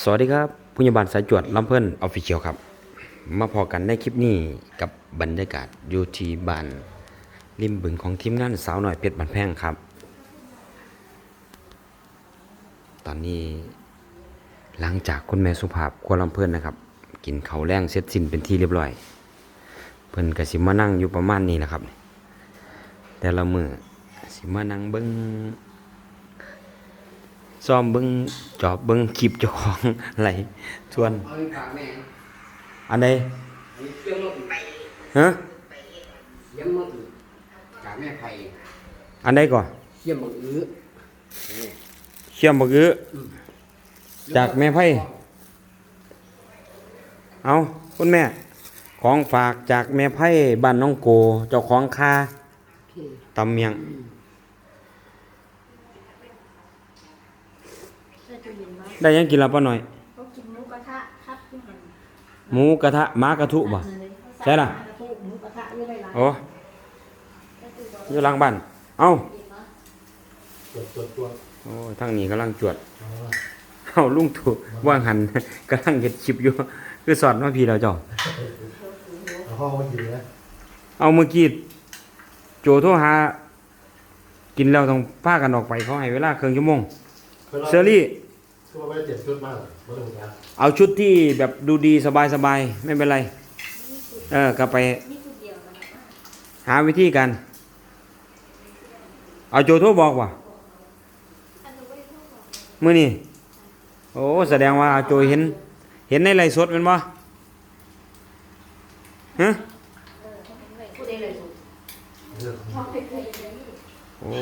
สวัสดีครับผู้ใหญ่บ้านสายจวดลำเพิ่นออฟฟิเชียลครับ มาพอกันในคลิปนี้กับบรรยากาศอยู่ที่บ้านริมบึงของทีมงานสาวหน่อยเพชรบันแพงครับ ตอนนี้หลังจากคุณแม่สุภาพครัวลำเพิ่นนะครับ กินเขาแรงเสร็จสิ้นเป็นที่เรียบร้อย เพิ่นก็สิมานั่งอยู่ประมาณนี้แหละครับ แต่ละมือสิมานั่งเบิ่ง ซ้อมเบิ้งจอบเบิ้งคลิปเจ้าของอะไรทวนอันใดฮะอันใดก่อนเยี่ยมมืออื้อเชื่อมบักอื้อจากแม่ไพ่เอาคุณแม่ ของฝากจากแม่ไพ่บ้านน้องโก เจ้าของคาตำเมียง เสื้อจะเย็น ไว้ได้ยังกินและป้าหน่อย เขากินหมูกระทะครับที่หันหมูกระทะหมากระทุบ่ ใช่ล่ะกระทุหมูกระทะอยู่ในร้านโอ้อยู่หลังบ้าน เอาโอ้ยทางนี้กำลังจวด เอาลุงถูกว่างหัน กำลังเห็ดคลิปอยู่ คือสอนว่าพี่เราเจ้า เอาห้องมากินนะเอาเมื่อกี้โจโทรหา กินแล้วต้องพากันออกไปเขาให้เวลาครึ่งชั่วโมง เซอรี่ คือว่าไม่ได้เจ็บชุดมากไม่ต้องการเอาชุดที่แบบดูดีสบายสบายๆไม่เป็นไร เออก็ไป นี่คือเดียวกันนะหาวิธีกัน เอาโจโทรบอกว่าอันนี้ไม่ได้พูดบอกมื่อนี้โอ้แสดงว่าอาโจเห็น เห็นในไลฟ์สดแมันบ่ฮะพูดได้เลยถูกเรื่องชอบไปเคยเลยโอ้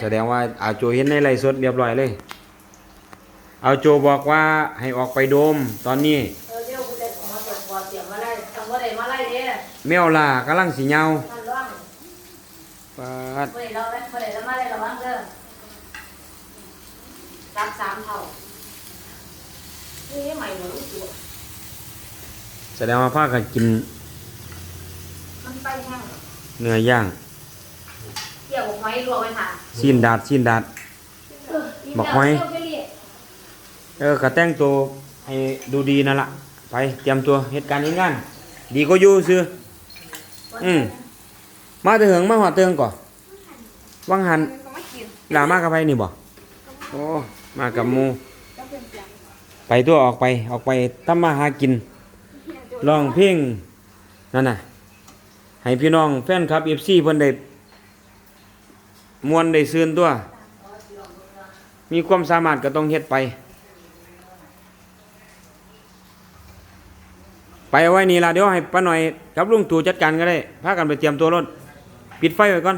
แสดงว่าอาโจเห็นในไลฟ์สดเรียบร้อยเลย เอาโจบอกว่าให้ออกไปโดมตอนนี้เออเดี๋ยวกูจะมาตรวจบอเสียงมาไล่ทำว่าได้มาไล่เด้แมวล่ากำลังสิเหยามันร้องปาดเมื่อไหร่เราเมื่อไหร่เรามาไล่ระวังเด้อรับสามเท่านี่ใหม่หมดลูกตัวแสดงว่าพากันกินมันไปแห้งเนื้อย่างเกี่ยวกับไม้รวมไว้ค่ะซีนดาดซีนดาด บอกไว้ เออกระแต่งตัวให้ดูดีนั่นละไปเตรียมตัวเหตุการณ์นี้งานดีก็อยู่ซื้ออืมมาเตืองมาหัวเตืองก่อนวังหันลามากับไปนี่บ่โอ้มากับมูไปตัวออกไปออกไปทำมาหากินร้องเพลงนั่นน่ะ ให้พี่น้องแฟนคลับ FC เพิ่นได้มวนได้ซื่นตัว มีความสามารถก็ต้องเฮ็ดไป ไปเอาไว้นี่ล่ะเดี๋ยวให้ป้าหน่อยกับลุงตู่จัดการก็ได้พากันไปเตรียมตัวรถปิดไฟไว้ก่อน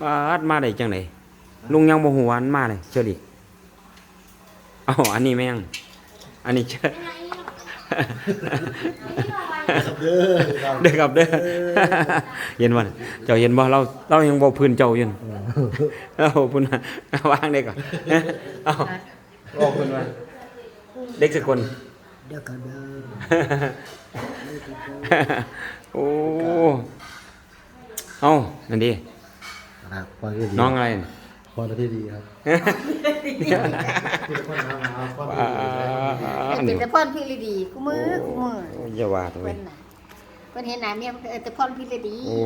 บาดมาได้จังไดลุงยังบ่ฮู้ว่าอันมาเลยเชื่อดิเอาอันนี้แม่งอันนี้เชื่อเด้อครับเด้อครับเด้อเห็นบ่น่ะเจ้าเห็นบ่เราเรายังบ่พื้นเจ้าอยู่น่ะเอาพุ่นน่ะเอาวางได้ก่อนเอาเอาพุ่นว่าเด็กสักคน เดี๋ยวกันเด้อโอ้เอานั่นดีครับความที่ดีน้องอะไรน่ะความที่ดีครับที่คนทำมาความอ่าที่ดีอันเป็นี้นแต่พ่อนพี่ฤดีกูมือกูมือโอ้อย่าว่าตัวเพิ่นน่ะเพิ่นเห็นหน้าเมียมันก็เออแต่พ่อนพี่ฤดีโอ้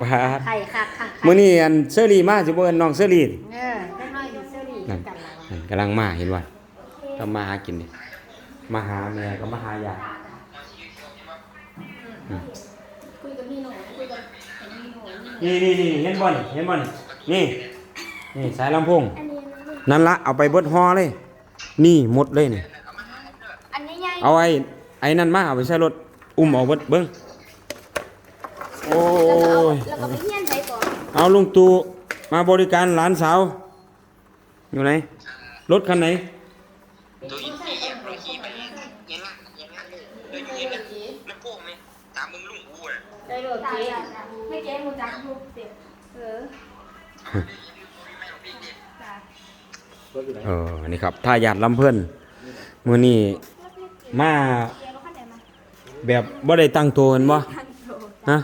ปาดไข่คักคักไข่มื้อนี้อันเซอรี่มาสิบ่เอิ้นน้องเซอรี่เออได้น้อยอยู่เสื้อดีนั่นกันแล้วนั่นกำลังมาเห็นว่าทำมาหากินนี่ มาหาแม่ก็มาหายาคุยกับพี่หนูคุยกับไอ้นี่หนูนี่นี่นี่เห็นบ่นี่เห็นบ่นี่นี่ นี่สายลำโพงอันนี้นั่นละเอาไปเบิดฮอเลย นี่หมดเลยนี่อันนี้ใหญ่เอาไอ้ไอ้นั่นมาเอาไปใช้รถอุ้มเอาเบิดเบิ้งโอ้ยแล้วก็ไปเฮียนใช้ก่อนเอาลุงตู่มาบริการหลานสาวอยู่ไหนรถคันไหน ตัวอีเหี้ยเราขี่ไปเองเงี้ยนะเงี้ยนะเดี๋ยวอยู่เห็นนะแล้วโป้งไหมตามมึงลุงกูอะได้โหลดเจ๊ไม่เจ๊มูจักยูเจ็บเออเออนี่ครับท่าหยาดลำเพิ่อนมือนี้มาแบบบ่ได้ตั้งตัวเห็นบ่ฮะ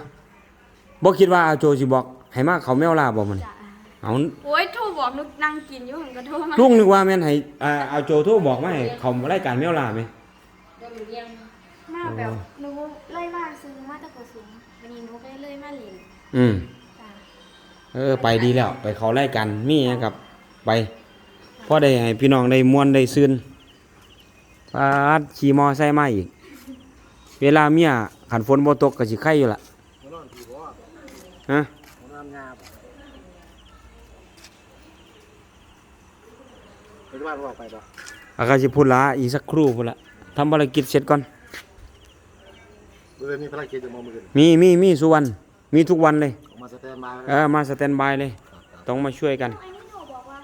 บ่คิดว่าอาโจสิบอก ให้มาเขาแมวลาบ่มันเอาโอ้ยถูก บอกนุกนั่งกินอยู่หันกระโทรมาลุงนึกว่าแม่นให้อ่าเอาโจโทรบอกมาให้เขารายการแมวล่าไหมมาแบบหนูเลยมาซื้อมาตะกสูงวันนี้หนูก็เลยมาเล่นอืม จ้ะเออไปดีแล้วไปเขารายการมีหยังกับไปพอได้ให้พี่น้องได้ม่วนได้ซื่นปาดขี่มอไซค์มาอีก เวลาเมียขันฝนบ่ตกก็สิไข่อยู่ล่ะมานอนผีบ่ฮะ มานอนงาบเป็น ว่าบอกไปบ่อากาสิพูดละอีกสักครู่พุ่นละทำภารกิจเสร็จก่อนเมื่อมีภารกิจจะมองมือกันมีมีมีสุวรรณมีทุกวันเลยออกมาสแตนบายเออมาสแตนบายเลย ต้องมาช่วยกันไอ้นี่หนูบอกว่า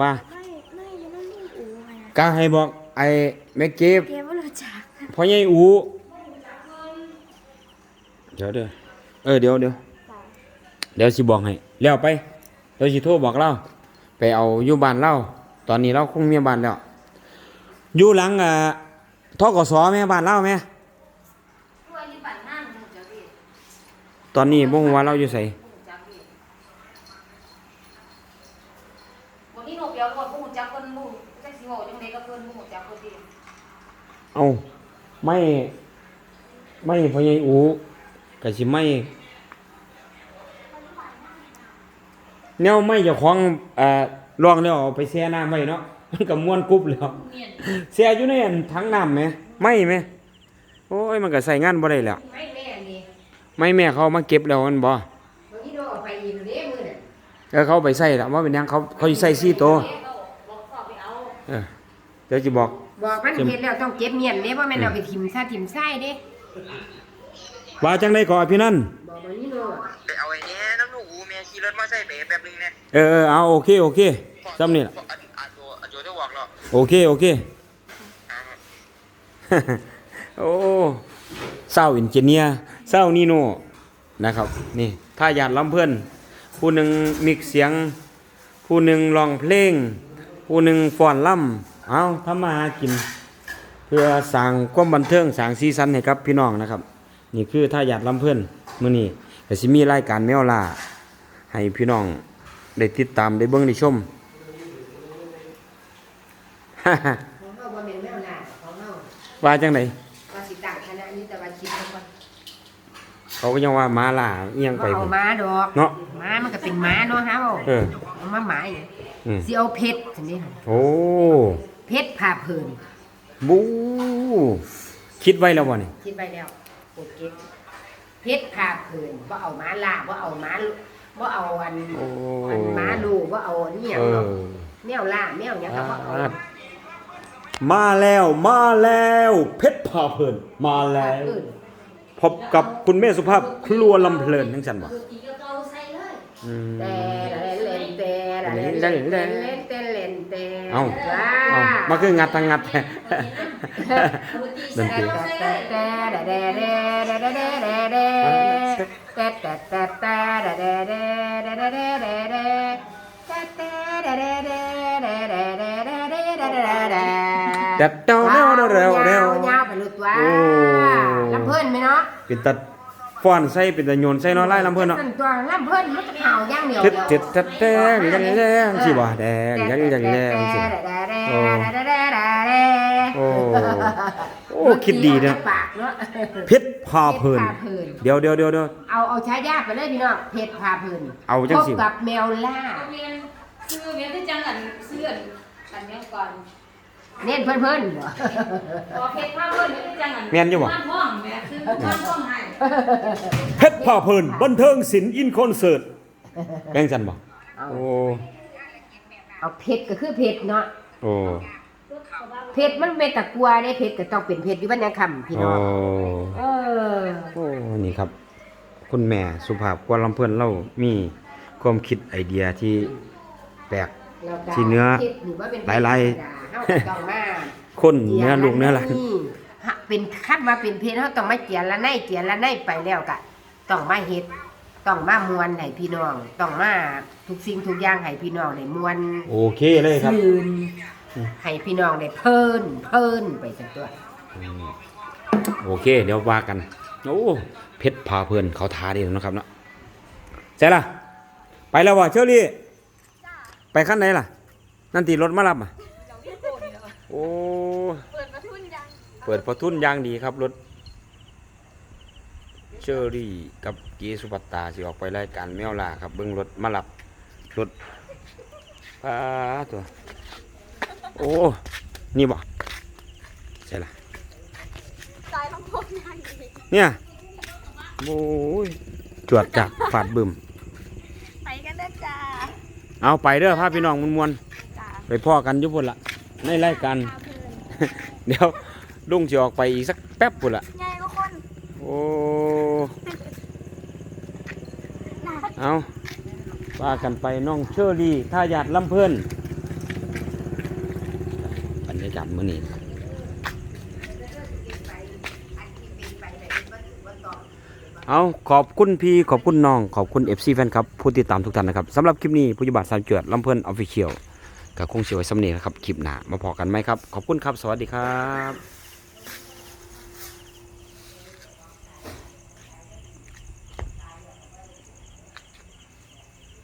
ว่าไม่ไม่อยังนั่งนิ่งอูไงนะกาให้บอกไอ้แม่เก็บเกมว่ารู้จักพ่อใหญ่อูเดี๋ยวเดี๋ยวเออเดี๋ยวเดี๋ยวจ้ะเดี๋ยวสิบอกให้แล้วไปเดี๋ยวสิโทรบอกเราไปเอาอยู่บ้านเรา ตอนนี้เราคงมีบ้านแล้วอยู่หลังอะท่อกสแม่บ้านเล่าไหมตอนนี้บ่งว่าเราอยู่ใส่เอาไม่ไม่พยายอูกะสิไม่แนวไม่จะคล้องอ่า ลองแล้วเอาไปแช่น้ำไว้เนาะมันก็ม่วนกรุบแล้วเนียนแช่อยู่ในอันถังน้ำไหมไม่ไหมโอ้ยมันก็ใส่งานบ่ได้แล้วไม่แม่นี่ไม่แม่เขามาเก็บแล้วมันบ่วันนี้หนูเอาไปอีกเด้มื้อน่ะเออเขาเอาไปใส่แล้วว่าเป็นหยังเขาเขาสิใส่ซี่โตวแม่ก็บอกขอไปเอาเออเดี๋ยวสิบอก บอกมันเฮ็ดแล้วต้องเก็บเมียนเด้บ่แม่นเอาไปทิ่มซะทิ่มไส้เด้ว่าจังไดก่อนพี่นั่นบอกวันนี้หนูไปเอาไอ้เนี้ยน้ำลูกอูเมียขี่รถมาใส่เบ๋แป๊บนึงเนี่ยเออเออเอาโอเคโอเคซ้ำนี่ล่ะอันอันโจอันโจได้บอกแล้วโอเคโอเคอ่าโอ้เศร้าอินเจเนียร์เศร้านีโน่นะครับ นี่ถ้าอยากลำเพื่อนผู้หนึ่งมิกเสียง ผู้หนึ่งร้องเพลง ผู้หนึ่งฟ้อนล่ำเอาทำมาหากิน เพื่อสร้างความบันเทิงสร้างซีซันให้กับพี่น้องนะครับ นี่คือถ้าอยากลำเพื่อนมื้อนี้ก็สิมีรายการแมวล่า ให้พี่น้องได้ติดตามได้เบิ่งได้ชมของเฮาบ่แม่นแมวล่าของเฮาว่าจังไดว่าสิตั้งคณะนี้แต่ว่าคิดแล้วก่อนเขาก็ยังว่ามาล่าเอียงบ่ไปเอาพุ่น ม้าดอกเนาะ ม้ามันก็เป็นม้าเนาะฮะเออ เอามาหมาอีกอืม สิเอาเพชรซั่นนี่โอ้เพชรผ่าเพิ่นบูคิดไว้แล้วบ่นี่คิดไปแล้วโอเคเพชรผ่าเพิ่นบ่เอาม้าล่าบ่เอาม้า บ่เอาอันโอ้ อันม้าลูบ่เอาอันนี้หยังเอเนาะอแมวล่าแมวหยังก็บ่เอาอ่า มาแล้วมาแล้ว เพชรพาเพลินมาแล้วเอิ้นพบกับคุณแม่สุภาพครัวลำเพลินทั้งสันบ่คืออีกก็เอาใส่เลยอืม แต่เล่นแต่เล่นแต่เล่นแต่เล่นแต่เอ้า ว้าเอามาคืองัดทางงัดดนตรี แต่แต่แต่แต่แต่แต่แต่แต่ แต่แต่แต่แต่แต่แต่แต่แต่แต่แต่แต่แต่แต่แต่แต่แต่แต่แต่แต่แต่แต่แต่แต่แต่แต่แต่แต่แต่แต่แต่แต่แต่แต่แต่แต่แต่แต่แต่แต่แต่แต่แต่แต่แต่แต่แต่แต่แต่แต่แต่แต่แต่แต่แต่แต่แต่แต่แต่แต่แต่แต่แต่แต่แต่แต่แต่แต่แต่แต่แต่แต่แต่แต่แต่แต่แต่แต่แต่แต่แต่แต่แต่แต่แต่แต่แต่แต่แต่แต่แต่แต่แต่แต่แต่แต่แต่แต่แต่แต่แต่แต่แต่แต่แต่แต่แต่แต่แต่แต่แต่แต่แต่แต่แต่แต่แต่แต่แต่แต่แต่แต่แต่แต่แต่แต่แต่แต่แต่แต่แต่แต่แต่แต่แต่แต่แต่แต่แต่แต่แต่แต่แต่แต่แต่แต่แต่แต่แต่แต่แต่แต่แต่แต่แต่แต่แต่แต่แต่แต่แต่แต่แต่แต่แต่แต่แต่แต่แต่แต่แต่แต่แต่แต่แต่แต่แต่แต่แต่แต่แต่แต่แต่แต่แต่แต่แต่แต่แต่แต่แต่แต่แต่แต่แต่แต่แต่แต่แต่แต่แต่แต่แต่แต่แต่แต่แต่แต่แต่แต่แต่แต่แต่แต่แต่แต่เดาเดาเดาเดาเดา เงาไปลุดว่า โอ้ ลำเพิ่นไหมเนาะ เป็นตาฟ้อนใส่เป็นตาโยนใส่เนาะไล่ลำเพิ่นเนาะ ตัวลำเพิ่นมันจะเห่าอย่างเดียว เจ็ดเจ็ดแดแดงแดงแดงสิบ่แดงแดงแดงแดงสิ โอ้ โอ้โอ้ คิดดีนะ ปากเนาะเพชรพาเพลินพาเพลิน เดี๋ยวเดี๋ยวเดี๋ยวเดี๋ยว เอาเอาใช้ยาไปเลยพี่น้องเพชรพาเพลินเอาจังสิ พบกับแมวล่าเรียนซื้อเรียนที่จังอันซื้ออันอันเนี้ยก่อนเน้นเพิ่นเพิ่นบ่พอเพชรผ้าเพิ่นเรียนที่จังอันแม่นอยู่บ่ บ้านห้องแม่ซื้อบ้านห้องให้เพชรพาเพลิน บันเทิงศิลป์อินคอนเสิร์ตแบ่งจันบ่เอาโอ้เอาเพชรก็คือเพชรเนาะโอ้ เพชรมันเป็นตะกัวเด้เพชรก็ต้องเป็นเพชรอยู่บ้านยังคำพี่โอ้น้องเออโอ้นี่ครับ คุณแม่สุภาพกวนลำเพิ่นเรามีความคิดไอเดียที่แปลกแล้วก็ที่เนื้อพชรหรือว่าเป็นเพชรหลายๆธรรมดเฮาก็ต้องมาคนเนื้อลูกเนื้อหลานฮะเป็นคัดมาเป็นเพชรเฮาต้องมาเจียละในเจียละในไปแล้วก็ต้องมาเฮ็ดต้องมามวนให้พี่น้อง ต้องมาทุกสิ่งทุกอย่างให้พี่น้องได้มวนโอเคเลยครับซื่น ให้พี่น้องได้เพลินเพลินไปสักตัวโอเค เดี๋ยวว่ากันโอ้เพชรพาเพลินเขาทาดีแล้วนะครับเนาะใช่ล่ะ ไปแล้ววะเชอรี่ไปขั้นไหนล่ะ นั่นตีรถมารับอะโอ้เปิดประทุนยังเปิดประทุนยางดีครับรถเชอรี่กับเกสุปัตตาสิออกไปรายการแมวล่าครับ เบิ้งรถมารับรถปลาตัว โอ้ นี่บ่ใช่ละตายทั้งพวกยังดีเนี่ยโอ้ยจวดจัดฟาดบึมไปกันเด้อจ้าเอาไปเด้อพาพี่น้องมวนจ้าๆไปพ่อกันอยุพุ่นละในรายการพาเพื่อนเดี๋ยวลุงจะออกไปอีกสักแป๊บพุ่นละไงทุกคนโอ้เอาว่ากันไปน้องเชอรี่ท่าหยาดลำเพิ่น ยากาศมื้อนี้เอาขอบคุณพี่ขอบคุณน้อง ขอบคุณ FC แฟนครับผู้ติดตามทุกท่านนะครับสำหรับคลิปนี้ผู้ยบาทสามเจือดลำเพิ่นออฟฟิเชียลกับคงเสียวไว้สำเนียงนะครับคลิปหน้ามาพอกันไหมครับ ขอบคุณครับ สวัสดีครับ